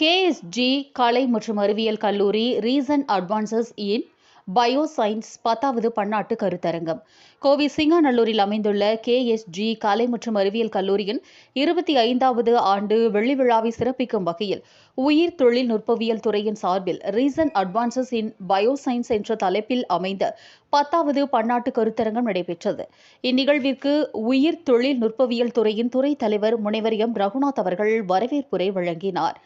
KSG கலை மற்றும் அறிவியல் கல்லூரி ரீசன் அட்வான்சஸ் இன் பயோசைன்ஸ் பத்தாவது பன்னாட்டு கருத்தரங்கம். கோவை சிங்காநல்லூரில் அமைந்துள்ள கேஎஸ்ஜி கலை மற்றும் அறிவியல் கல்லூரியின் இருபத்தி ஐந்தாவது ஆண்டு வெள்ளி விழாவை சிறப்பிக்கும் வகையில் உயிர் தொழில்நுட்பவியல் துறையின் சார்பில் ரீசன் அட்வான்சஸ் இன் பயோசைன்ஸ் என்ற தலைப்பில் அமைந்த பத்தாவது பன்னாட்டு கருத்தரங்கம் நடைபெற்றது. இந்நிகழ்விற்கு உயிர் தொழில்நுட்பவியல் துறையின் துறை தலைவர் முனைவர் எம் ரகுநாத் அவர்கள் வரவேற்புரை வழங்கினார்.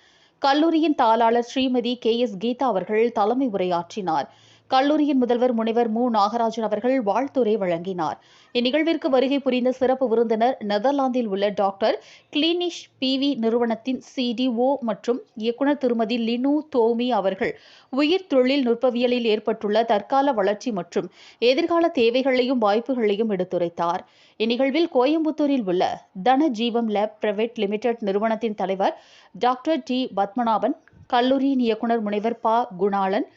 கல்லூரியின் தாளாளர் ஸ்ரீமதி கே எஸ் கீதா அவர்கள் தலைமை உரையாற்றினார். கல்லூரியின் முதல்வர் முனைவர் மு. நாகராஜன் அவர்கள் வாழ்த்துரை வழங்கினார். இந்நிகழ்விற்கு வருகை புரிந்த சிறப்பு விருந்தினர் நெதர்லாந்தில் உள்ள டாக்டர் கிளினிஷ் பிவி நிறுவனத்தின் சிடிஓ மற்றும் இயக்குநர் திருமதி லினு தோமி அவர்கள் உயிர் தொழில் நுட்பவியலில் ஏற்பட்டுள்ள தற்கால வளர்ச்சி மற்றும் எதிர்கால தேவைகளையும் வாய்ப்புகளையும் எடுத்துரைத்தார். இந்நிகழ்வில் கோயம்புத்தூரில் உள்ள தன ஜீவம் லேப் பிரைவேட் லிமிடெட் நிறுவனத்தின் தலைவர் டாக்டர் டி. பத்மநாபன் கல்லூரியின் இயக்குநர் முனைவர் ப. குணாளன்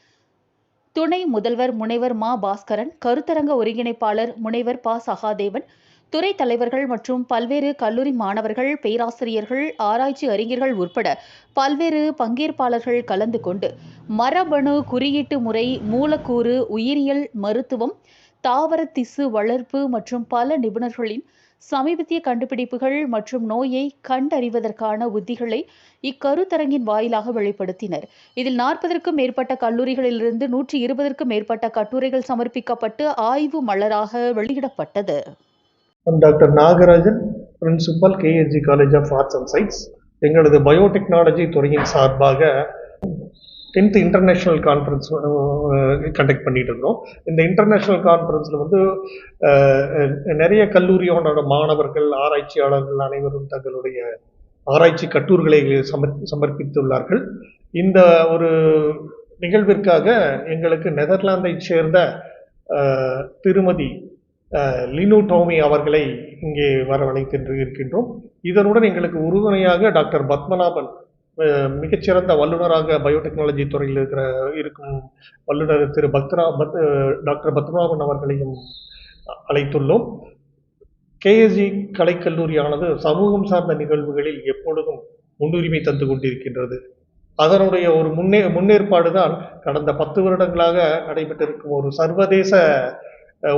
துணை முதல்வர் முனைவர் மா பாஸ்கரன் கருத்தரங்க ஒருங்கிணைப்பாளர் முனைவர் ப சகாதேவன் துறை தலைவர்கள் மற்றும் பல்வேறு கல்லூரி மாணவர்கள் பேராசிரியர்கள் ஆராய்ச்சி அறிஞர்கள் உட்பட பல்வேறு பங்கேற்பாளர்கள் கலந்து கொண்டு மரபணு குறியீட்டு முறை மூலக்கூறு உயிரியல் மருத்துவம் தாவர திசு வளர்ப்பு மற்றும் பல நிபுணர்களின் சமீபத்திய கண்டுபிடிப்புகள் மற்றும் நோயை கண்டறிவதற்கான உத்திகளை இக்கருத்தரங்கின் வாயிலாக வெளிப்படுத்தினர். இதில் நாற்பதற்கும் மேற்பட்ட கல்லூரிகளிலிருந்து நூற்றி இருபதற்கும் மேற்பட்ட கட்டுரைகள் சமர்ப்பிக்கப்பட்டு ஆய்வு மலராக வெளியிடப்பட்டது. Doctor Nagarajan principal KNG college of arts and science எங்களது பயோடெக்னாலஜி துறையின் சார்பாக டென்த் இன்டர்நேஷ்னல் கான்ஃபரன்ஸ் கண்டக்ட் பண்ணிட்டு இருக்கிறோம் இந்த இன்டர்நேஷ்னல் கான்ஃபரன்ஸில் வந்து uh, நிறைய கல்லூரியோட மாணவர்கள் ஆராய்ச்சியாளர்கள் அனைவரும் தங்களுடைய ஆராய்ச்சி கட்டுரைகளை சமர்ப்பித்துள்ளார்கள். இந்த ஒரு நிகழ்விற்காக எங்களுக்கு நெதர்லாந்தை சேர்ந்த திருமதி லினு டோமி அவர்களை இங்கே வரவழைத்து இருக்கின்றோம். இதனுடன் எங்களுக்கு உறுதுணையாக டாக்டர் பத்மநாபன் மிகச்சிறந்த வல்லுநராக பயோடெக்னாலஜி துறையில் இருக்கிற இருக்கும் வல்லுநர் திரு பத்ரா பத் டாக்டர் பத்மநாபன் அவர்களையும் அழைத்துள்ளோம். கேஎஸ்இ கலைக்கல்லூரியானது சமூகம் சார்ந்த நிகழ்வுகளில் எப்பொழுதும் முன்னுரிமை தந்து கொண்டிருக்கின்றது. அதனுடைய ஒரு முன்னே முன்னேற்பாடு தான் கடந்த பத்து வருடங்களாக நடைபெற்றிருக்கும் ஒரு சர்வதேச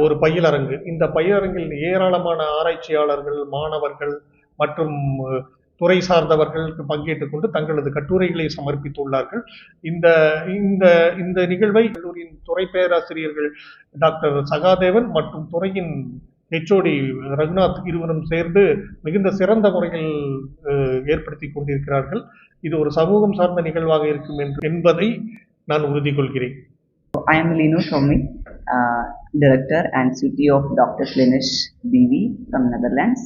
ஒரு பயிலரங்கு. இந்த பயிலரங்கில் ஏராளமான ஆராய்ச்சியாளர்கள் மாணவர்கள் மற்றும் துறை சார்ந்தவர்கள் பங்கேற்றுக் கொண்டு தங்களது கட்டுரைகளை சமர்ப்பித்துள்ளார்கள் இந்த இந்த இந்த நிகழ்வை கல்லூரியின் துறை பேராசிரியர்கள் டாக்டர் சகாதேவன் மற்றும் துறையின் ஹெச்ஓடி ரகுநாத் இருவரும் சேர்ந்து மிகுந்த சிறந்த முறையில் ஏற்படுத்தி கொண்டிருக்கிறார்கள் இது ஒரு சமூகம் சார்ந்த நிகழ்வாக இருக்கும் என்று என்பதை நான் உறுதி கொள்கிறேன் I am Lino Tommy, uh, Director and CTO of Dr. Klinish BV from Netherlands.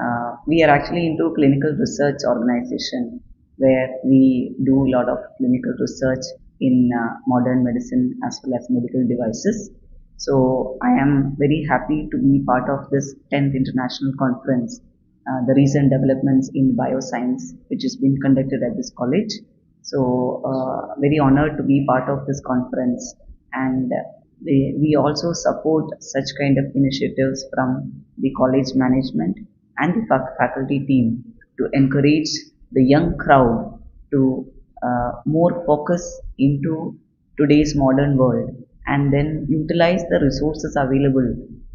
Uh, we are actually into a clinical research organization where we do a lot of clinical research in uh, modern medicine as well as medical devices. So I am very happy to be part of this 10th international conference, uh, the recent developments in bioscience, which is being conducted at this college. So very honored to be part of this conference and we, we also support such kind of initiatives from the college management and the faculty team to encourage the young crowd to uh, more focus into today's modern world and then utilize the resources available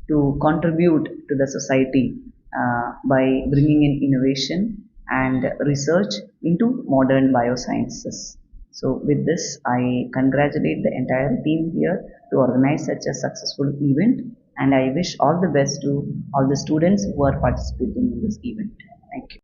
to contribute to the society uh, by bringing in innovation and research into modern biosciences. So with this, I congratulate the entire team here to organize such a successful event and I wish all the best to all the students who are participating in this event. Thank you.